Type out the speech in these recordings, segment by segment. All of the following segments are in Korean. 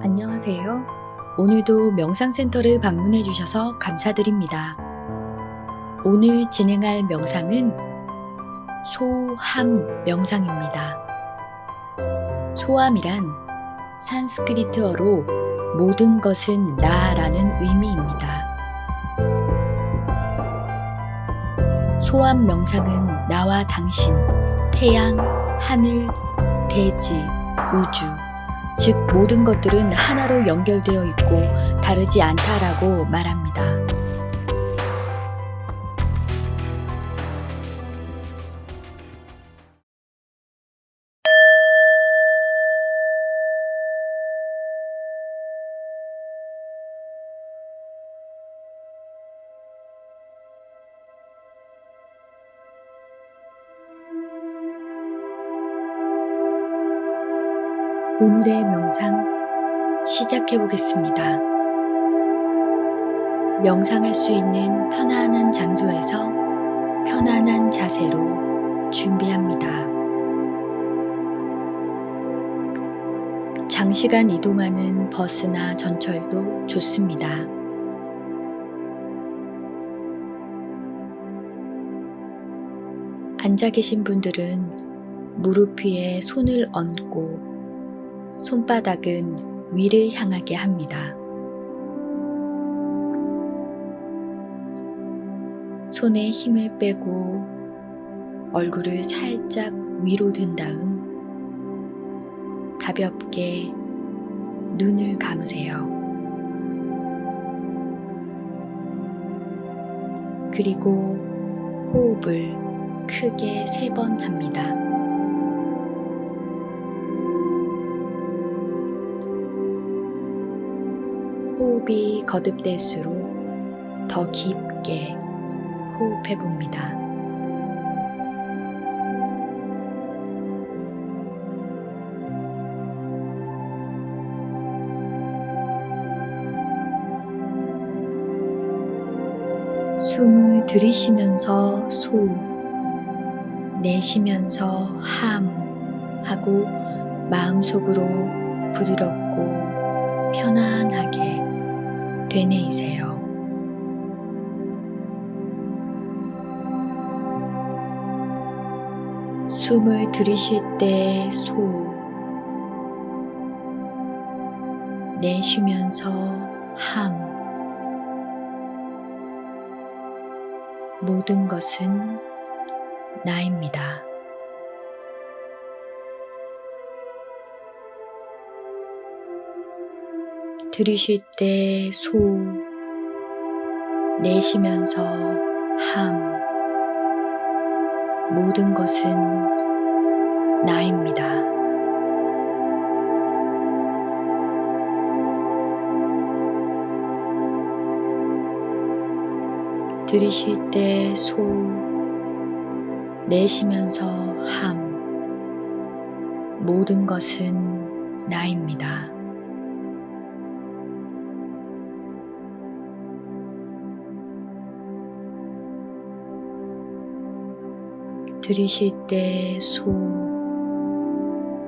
안녕하세요. 오늘도 명상센터를 방문해 주셔서 감사드립니다. 오늘 진행할 명상은 소함 명상입니다. 소함이란 산스크리트어로 모든 것은 나라는 의미입니다. 소함 명상은 나와 당신, 태양, 하늘, 대지, 우주, 즉 모든 것들은 하나로 연결되어 있고 다르지 않다라고 말합니다. 오늘의 명상 시작해 보겠습니다. 명상할 수 있는 편안한 장소에서 편안한 자세로 준비합니다. 장시간 이동하는 버스나 전철도 좋습니다. 앉아 계신 분들은 무릎 위에 손을 얹고 손바닥은 위를 향하게 합니다. 손에 힘을 빼고 얼굴을 살짝 위로 든 다음 가볍게 눈을 감으세요. 그리고 호흡을 크게 세 번 합니다. 호흡이 거듭될수록 더 깊게 호흡해 봅니다. 숨을 들이쉬면서 소, 내쉬면서 함 하고 마음속으로 부드럽고 편안하게 되뇌이세요. 숨을 들이쉴 때 소, 내쉬면서 함. 모든 것은 나입니다. 들이쉴 때 소, 내쉬면서 함. 모든 것은 나입니다. 들이쉴 때 소, 내쉬면서 함. 모든 것은 나입니다. 들이쉴 때 소,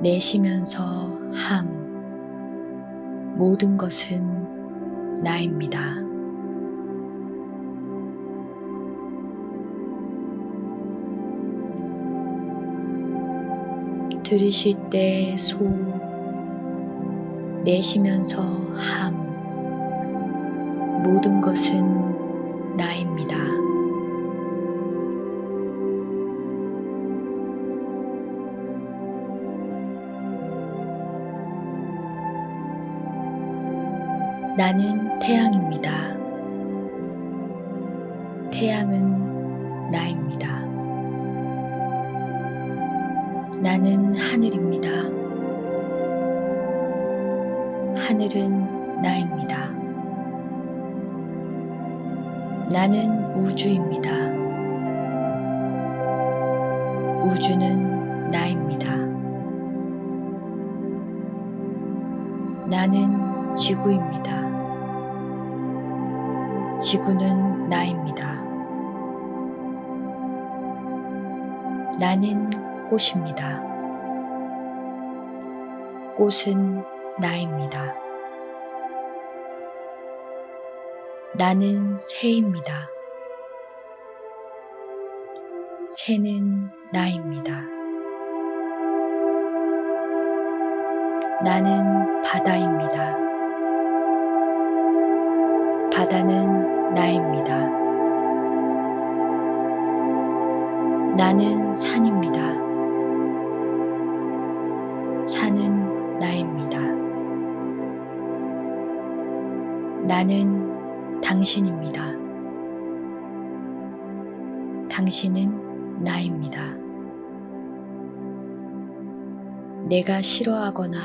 내쉬면서 함. 모든 것은 나입니다. 들이쉴 때 소, 내쉬면서 함. 모든 것은 나는 태양입니다. 태양은 나입니다. 나는 하늘입니다. 하늘은 나입니다. 나는 우주입니다. 우주는 나입니다. 나는 지구입니다. 지구는 나입니다. 나는 꽃입니다. 꽃은 나입니다. 나는 새입니다. 새는 나입니다. 나는 바다입니다. 바다는 나입니다. 나는 산입니다. 산은 나입니다. 나는 당신입니다. 당신은 나입니다. 내가 싫어하거나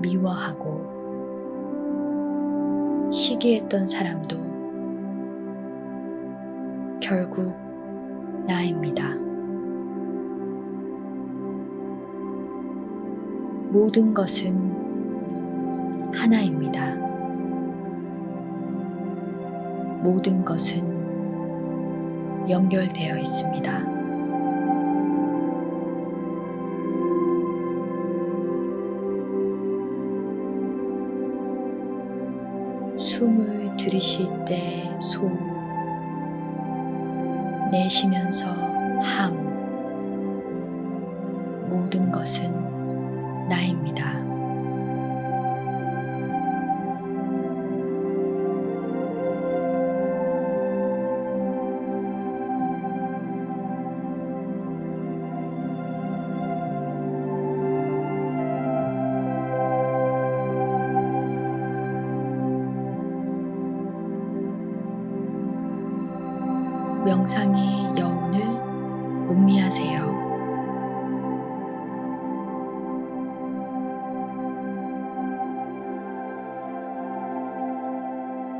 미워하고 시기했던 사람도 결국 나입니다. 모든 것은 하나입니다. 모든 것은 연결되어 있습니다. 숨을 들이쉴 때 소, 내쉬면서 함, 모든 것은 나입니다. 명상의 여운을 음미하세요.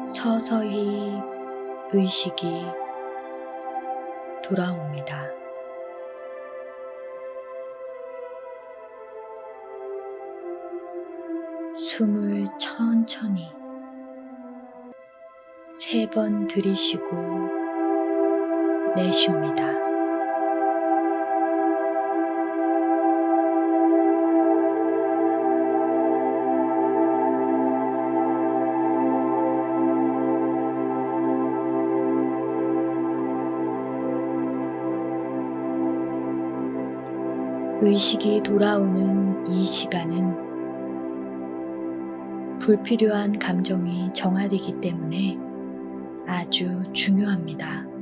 서서히 의식이 돌아옵니다. 숨을 천천히 세 번 들이쉬고 내쉽니다. 의식이 돌아오는 이 시간은 불필요한 감정이 정화되기 때문에 아주 중요합니다.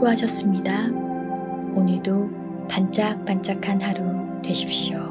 수고하셨습니다. 오늘도 반짝반짝한 하루 되십시오.